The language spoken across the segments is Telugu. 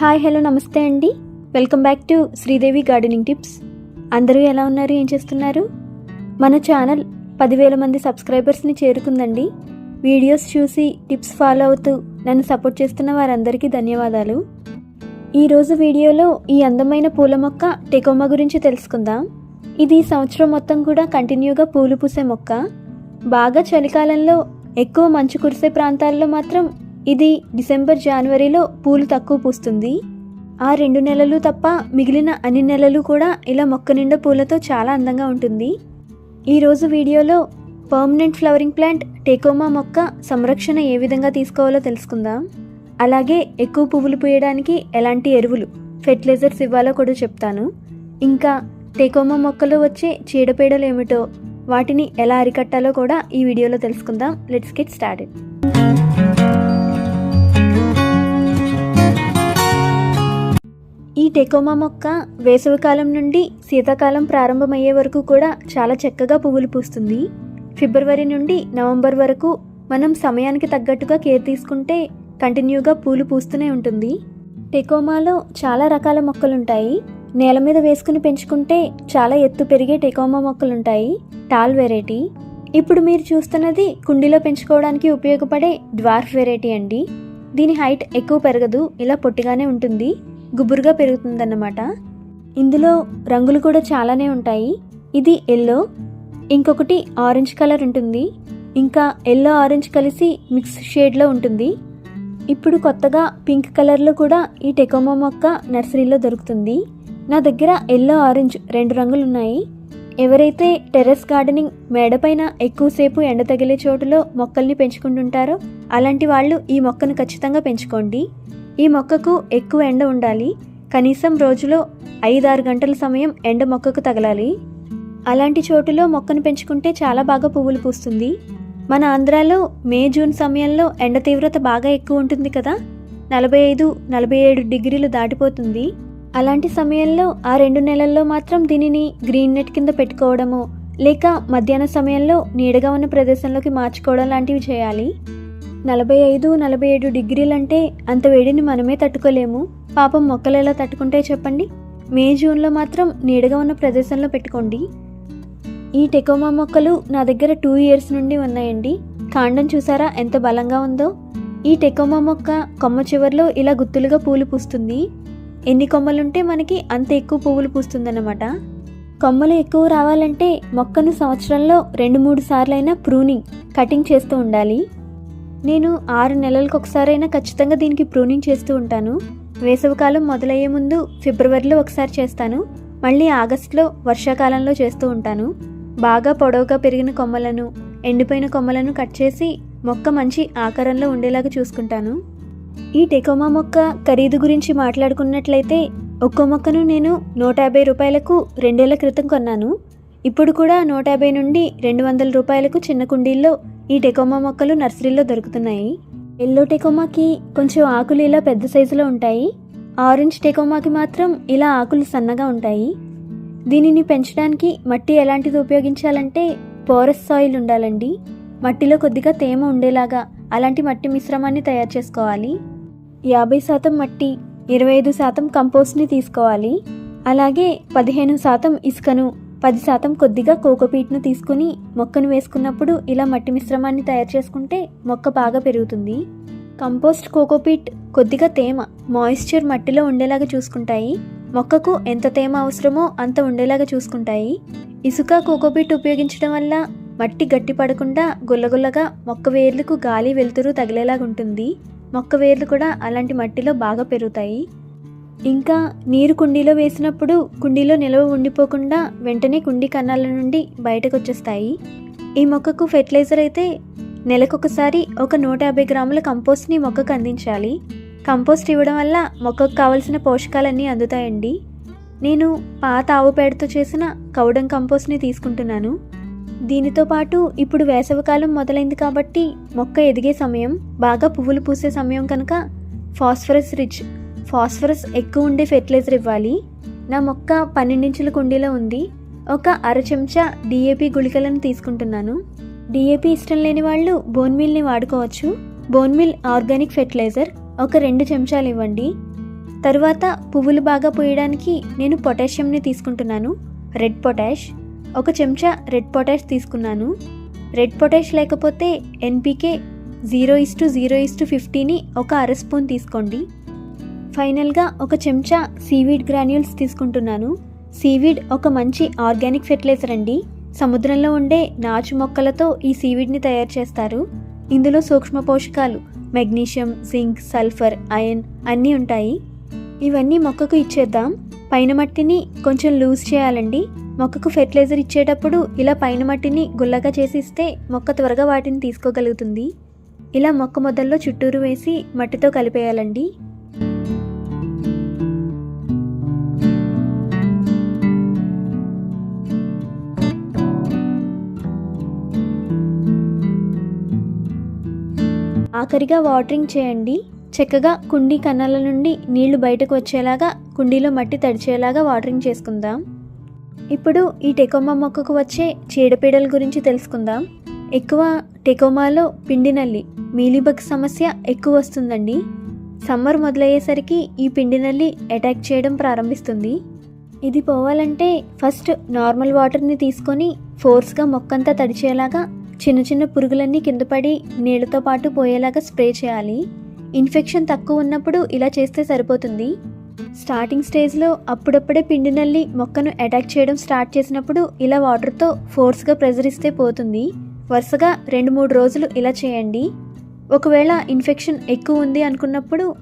హాయ్ హలో నమస్తే అండి. Welcome back to Sridevi gardening tips. అందరూ ఎలా ఉన్నారు? ఏం చేస్తున్నారు? మన ఛానల్ పదివేల మంది సబ్స్క్రైబర్స్ని చేరుకుందండి. వీడియోస్ చూసి టిప్స్ ఫాలో అవుతూ నన్ను సపోర్ట్ చేస్తున్న వారందరికీ ధన్యవాదాలు. ఈరోజు వీడియోలో ఈ అందమైన పూల మొక్క టెకోమా గురించి తెలుసుకుందాం. ఇది సంవత్సరం మొత్తం కూడా కంటిన్యూగా పూలు పూసే మొక్క. బాగా చలికాలంలో ఎక్కువ మంచు కురిసే ప్రాంతాల్లో మాత్రం ఇది డిసెంబర్ జనవరిలో పూలు తక్కువ పూస్తుంది. ఆ రెండు నెలలు తప్ప మిగిలిన అన్ని నెలలు కూడా ఇలా మొక్క నిండా పూలతో చాలా అందంగా ఉంటుంది. ఈరోజు వీడియోలో పర్మనెంట్ ఫ్లవరింగ్ ప్లాంట్ టేకోమా మొక్క సంరక్షణ ఏ విధంగా తీసుకోవాలో తెలుసుకుందాం. అలాగే ఎక్కువ పువ్వులు పూయడానికి ఎలాంటి ఎరువులు ఫెర్టిలైజర్స్ ఇవ్వాలో కూడా చెప్తాను. ఇంకా టేకోమా మొక్కలో వచ్చే చీడపీడలు ఏమిటో వాటిని ఎలా అరికట్టాలో కూడా ఈ వీడియోలో తెలుసుకుందాం. లెట్స్ గెట్ స్టార్టెడ్ ఈ టెకోమా మొక్క వేసవికాలం నుండి శీతాకాలం ప్రారంభమయ్యే వరకు కూడా చాలా చక్కగా పువ్వులు పూస్తుంది. ఫిబ్రవరి నుండి నవంబర్ వరకు మనం సమయానికి తగ్గట్టుగా కేర్ తీసుకుంటే కంటిన్యూగా పూలు పూస్తూనే ఉంటుంది. టెకోమాలో చాలా రకాల మొక్కలుంటాయి. నేల మీద వేసుకుని పెంచుకుంటే చాలా ఎత్తు పెరిగే టెకోమా మొక్కలుంటాయి. Tall variety. ఇప్పుడు మీరు చూస్తున్నది కుండీలో పెంచుకోవడానికి ఉపయోగపడే డ్వార్ఫ్ వెరైటీ అండి. దీని హైట్ ఎక్కువ పెరగదు ఇలా పొట్టిగానే ఉంటుంది. గుబురుగా పెరుగుతుందన్నమాట. ఇందులో రంగులు కూడా చాలానే ఉంటాయి. ఇది ఎల్లో ఇంకొకటి ఆరెంజ్ కలర్ ఉంటుంది. ఇంకా ఎల్లో ఆరెంజ్ కలిసి మిక్స్ షేడ్లో ఉంటుంది. ఇప్పుడు కొత్తగా పింక్ కలర్లో కూడా ఈ టెకోమా మొక్క నర్సరీలో దొరుకుతుంది. నా దగ్గర ఎల్లో ఆరెంజ్ రెండు రంగులు ఉన్నాయి. ఎవరైతే టెర్రస్ గార్డెనింగ్ మేడపైన ఎక్కువసేపు ఎండ తగిలే చోటులో మొక్కల్ని పెంచుకుంటుంటారో అలాంటి వాళ్ళు ఈ మొక్కను ఖచ్చితంగా పెంచుకోండి. ఈ మొక్కకు ఎక్కువ ఎండ ఉండాలి. కనీసం రోజులో ఐదారు గంటల సమయం ఎండ మొక్కకు తగలాలి. అలాంటి చోటులో మొక్కను పెంచుకుంటే చాలా బాగా పువ్వులు పూస్తుంది. మన ఆంధ్రాలో మే జూన్ సమయంలో ఎండ తీవ్రత బాగా ఎక్కువ ఉంటుంది కదా? నలభై ఐదు నలభై ఏడు డిగ్రీలు దాటిపోతుంది. అలాంటి సమయంలో ఆ రెండు నెలల్లో మాత్రం దీనిని గ్రీన్ నెట్ కింద పెట్టుకోవడము లేక మధ్యాహ్న సమయంలో నీడగా ఉన్న ప్రదేశంలోకి మార్చుకోవడం లాంటివి చేయాలి. నలభై ఐదు నలభై ఏడు డిగ్రీలంటే అంత వేడిని మనమే తట్టుకోలేము. పాపం మొక్కలు ఎలా తట్టుకుంటే చెప్పండి? మే జూన్లో మాత్రం నీడగా ఉన్న ప్రదేశంలో పెట్టుకోండి. ఈ టెకోమా మొక్కలు నా దగ్గర టూ ఇయర్స్ నుండి ఉన్నాయండి. కాండం చూసారా ఎంత బలంగా ఉందో? ఈ టెకోమా మొక్క కొమ్మ చివర్లో ఇలా గుత్తులుగా పూలు పూస్తుంది. ఎన్ని కొమ్మలుంటే మనకి అంత ఎక్కువ పువ్వులు పూస్తుందన్నమాట. కొమ్మలు ఎక్కువ రావాలంటే మొక్కను సంవత్సరంలో రెండు మూడు సార్లైనా ప్రూనింగ్ కటింగ్ చేస్తూ ఉండాలి. నేను ఆరు నెలలకు ఒకసారైనా ఖచ్చితంగా దీనికి ప్రూనింగ్ చేస్తూ ఉంటాను. వేసవికాలం మొదలయ్యే ముందు ఫిబ్రవరిలో ఒకసారి చేస్తాను. మళ్ళీ ఆగస్టులో వర్షాకాలంలో చేస్తూ ఉంటాను. బాగా పొడవుగా పెరిగిన కొమ్మలను ఎండిపోయిన కొమ్మలను కట్ చేసి మొక్క మంచి ఆకారంలో ఉండేలాగా చూసుకుంటాను. ఈ టెకోమా మొక్క ఖరీదు గురించి మాట్లాడుకున్నట్లయితే ఒక్కో మొక్కను నేను నూట యాభై రూపాయలకు రెండేళ్ళ క్రితం కొన్నాను. ఇప్పుడు కూడా నూట యాభై నుండి రెండు వందల రూపాయలకు చిన్న కుండీల్లో ఈ టెకోమా మొక్కలు నర్సరీలో దొరుకుతున్నాయి. ఎల్లో టెకోమాకి కొంచెం ఆకులు ఇలా పెద్ద సైజులో ఉంటాయి. ఆరెంజ్ టెకోమాకి మాత్రం ఇలా ఆకులు సన్నగా ఉంటాయి. దీనిని పెంచడానికి మట్టి ఎలాంటిది ఉపయోగించాలంటే పోరస్ సాయిల్ ఉండాలండి. మట్టిలో కొద్దిగా తేమ ఉండేలాగా అలాంటి మట్టి మిశ్రమాన్ని తయారు చేసుకోవాలి. యాభై శాతం మట్టి ఇరవై ఐదు శాతం కంపోస్ట్ని తీసుకోవాలి. అలాగే పదిహేను శాతం ఇసుకను పది శాతం కొద్దిగా కోకోపీట్ను తీసుకుని మొక్కను వేసుకున్నప్పుడు ఇలా మట్టి మిశ్రమాన్ని తయారు చేసుకుంటే మొక్క బాగా పెరుగుతుంది. కంపోస్ట్ కోకోపీట్ కొద్దిగా తేమ మాయిశ్చర్ మట్టిలో ఉండేలాగా చూసుకుంటాయి. మొక్కకు ఎంత తేమ అవసరమో అంత ఉండేలాగా చూసుకుంటాయి. ఇసుక కోకోపీట్ ఉపయోగించడం వల్ల మట్టి గట్టి పడకుండా గుల్లగుల్లగా మొక్క వేర్లకు గాలి వెలుతురు తగిలేలాగా ఉంటుంది. మొక్క వేర్లు కూడా అలాంటి మట్టిలో బాగా పెరుగుతాయి. ఇంకా నీరు కుండీలో వేసినప్పుడు కుండీలో నిల్వ ఉండిపోకుండా వెంటనే కుండీ కన్నాల నుండి బయటకు వచ్చేస్తాయి ఈ మొక్కకు ఫెర్టిలైజర్ అయితే నెలకొకసారి ఒక నూట యాభై గ్రాముల కంపోస్ట్ని మొక్కకు అందించాలి. కంపోస్ట్ ఇవ్వడం వల్ల మొక్కకు కావలసిన పోషకాలన్నీ అందుతాయండి. నేను పాత ఆవు పేడతో చేసిన కౌడం కంపోస్ట్ని తీసుకుంటున్నాను. దీనితో పాటు ఇప్పుడు వేసవికాలం మొదలైంది కాబట్టి మొక్క ఎదిగే సమయం బాగా పువ్వులు పూసే సమయం కనుక ఫాస్ఫరస్ రిచ్ ఫాస్ఫరస్ ఎక్కువ ఉండే ఫెర్టిలైజర్ ఇవ్వాలి. నా మొక్క పన్నెండించుల కుండీలో ఉంది. ఒక అర చెంచా డిఏపి గుళికలను తీసుకుంటున్నాను. డిఏపి ఇష్టం లేని వాళ్ళు బోన్ మిల్ని వాడుకోవచ్చు. బోన్ మిల్ ఆర్గానిక్ ఫెర్టిలైజర్ ఒక రెండు చెంచాలు ఇవ్వండి. తరువాత పువ్వులు బాగా పూయడానికి నేను పొటాషియంని తీసుకుంటున్నాను. Red potash. ఒక చెంచా రెడ్ పొటాష్ తీసుకున్నాను. రెడ్ పొటాష్ లేకపోతే ఎన్పికే జీరో ఇస్టు జీరో ఇస్టు ఫిఫ్టీని ఒక అర స్పూన్ తీసుకోండి. ఫైనల్గా ఒక చెంచా సీవీడ్ గ్రాన్యూల్స్ తీసుకుంటున్నాను. సీవీడ్ ఒక మంచి ఆర్గానిక్ ఫెర్టిలైజర్ అండి. సముద్రంలో ఉండే నాచు మొక్కలతో ఈ సీవీడ్ని తయారు చేస్తారు. ఇందులో సూక్ష్మ పోషకాలు మెగ్నీషియం జింక్ సల్ఫర్ అయన్ అన్నీ ఉంటాయి. ఇవన్నీ మొక్కకు ఇచ్చేద్దాం. పైన మట్టిని కొంచెం లూజ్ చేయాలండి. మొక్కకు ఫెర్టిలైజర్ ఇచ్చేటప్పుడు ఇలా పైన మట్టిని గుల్లగా చేసి ఇస్తే మొక్క త్వరగా వాటిని తీసుకోగలుగుతుంది. ఇలా మొక్క మొదల్లో చుట్టూరు వేసి మట్టితో కలిపేయాలండి. ఆఖరిగా వాటరింగ్ చేయండి. చక్కగా కుండీ కన్నాల నుండి నీళ్ళు బయటకు వచ్చేలాగా కుండీలో మట్టి తడిచేలాగా వాటరింగ్ చేసుకుందాం. ఇప్పుడు ఈ టెకోమా మొక్కకు వచ్చే చీడపీడల గురించి తెలుసుకుందాం. ఎక్కువ టెకోమాలో పిండి నల్లి మీలీబగ్ సమస్య ఎక్కువ వస్తుందండి. సమ్మర్ మొదలయ్యేసరికి ఈ పిండి నల్లి అటాక్ చేయడం ప్రారంభిస్తుంది. ఇది పోవాలంటే ఫస్ట్ నార్మల్ వాటర్ని తీసుకొని ఫోర్స్గా మొక్కంతా తడిచేలాగా చిన్న చిన్న పురుగులన్నీ కింద పడి నీళ్ళతో పాటు పోయేలాగా స్ప్రే చేయాలి. ఇన్ఫెక్షన్ తక్కువ ఉన్నప్పుడు ఇలా చేస్తే సరిపోతుంది. స్టార్టింగ్ స్టేజ్లో అప్పుడప్పుడే పిండి నల్లి మొక్కను అటాక్ చేయడం స్టార్ట్ చేసినప్పుడు ఇలా వాటర్తో ఫోర్స్గా ప్రెజర్ ఇస్తే పోతుంది. వరుసగా రెండు మూడు రోజులు ఇలా చేయండి. ఒకవేళ ఇన్ఫెక్షన్ ఎక్కువ ఉంది అనుకున్నప్పుడు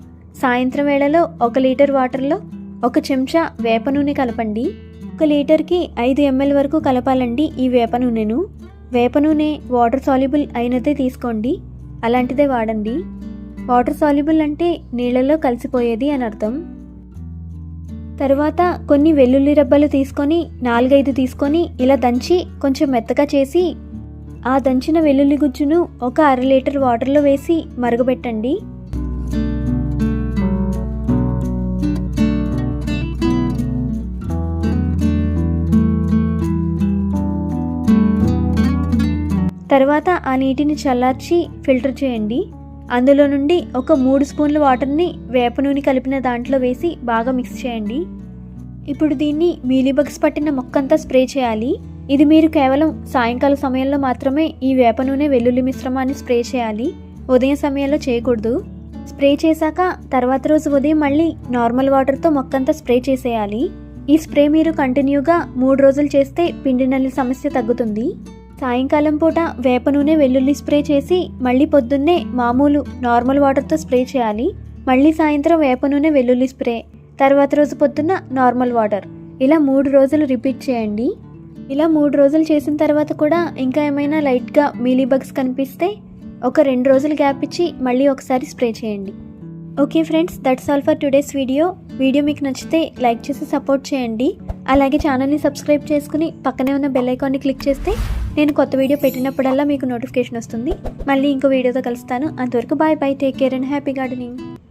సాయంత్రం వేళలో ఒక లీటర్ వాటర్లో ఒక చెంచా వేప నూనె కలపండి. ఒక లీటర్కి ఐదు ఎంఎల్ వరకు కలపాలండి ఈ వేప నూనెను. వేప నూనె వాటర్ సాల్యుబుల్ అయినదే తీసుకోండి. అలాంటిదే వాడండి. వాటర్ సాల్యుబుల్ అంటే నీళ్ళలో కలిసిపోయేది అని అర్థం. తర్వాత కొన్ని వెల్లుల్లి రబ్బలు తీసుకొని నాలుగైదు తీసుకొని ఇలా దంచి కొంచెం మెత్తగా చేసి ఆ దంచిన వెల్లుల్లి గుజ్జును ఒక అర లీటర్ వాటర్లో వేసి మరగబెట్టండి. తర్వాత ఆ నీటిని చల్లార్చి ఫిల్టర్ చేయండి. అందులో నుండి ఒక మూడు స్పూన్ల వాటర్ని వేప నూనె కలిపిన దాంట్లో వేసి బాగా మిక్స్ చేయండి. ఇప్పుడు దీన్ని మీలీబగ్స్ పట్టిన మొక్కంతా స్ప్రే చేయాలి. ఇది మీరు కేవలం సాయంకాల సమయంలో మాత్రమే ఈ వేప నూనె వెల్లుల్లి మిశ్రమాన్ని స్ప్రే చేయాలి. ఉదయం సమయంలో చేయకూడదు. స్ప్రే చేశాక తర్వాత రోజు ఉదయం మళ్ళీ నార్మల్ వాటర్తో మొక్కంతా స్ప్రే చేసేయాలి. ఈ స్ప్రే మీరు కంటిన్యూగా మూడు రోజులు చేస్తే పిండి నల్లి సమస్య తగ్గుతుంది. సాయంకాలం పూట వేప నూనె వెల్లుల్లి స్ప్రే చేసి మళ్ళీ పొద్దున్నే మామూలు నార్మల్ వాటర్తో స్ప్రే చేయాలి. మళ్ళీ సాయంత్రం వేప నూనె వెల్లుల్లి స్ప్రే తర్వాత రోజు పొద్దున్న నార్మల్ వాటర్. ఇలా మూడు రోజులు రిపీట్ చేయండి. ఇలా మూడు రోజులు చేసిన తర్వాత కూడా ఇంకా ఏమైనా లైట్గా మీలీబగ్స్ కనిపిస్తే ఒక రెండు రోజులు గ్యాప్ ఇచ్చి మళ్ళీ ఒకసారి స్ప్రే చేయండి. Okay friends that's all for today's video video మీకు నచ్చితే లైక్ చేసి సపోర్ట్ చేయండి. అలాగే ఛానల్ని సబ్స్క్రైబ్ చేసుకుని పక్కనే ఉన్న బెల్ ఐకాన్ని క్లిక్ చేస్తే నేను కొత్త వీడియో పెట్టినప్పుడల్లా మీకు నోటిఫికేషన్ వస్తుంది. మళ్ళీ ఇంకో వీడియోతో కలుస్తాను. అంతవరకు bye bye take care and happy gardening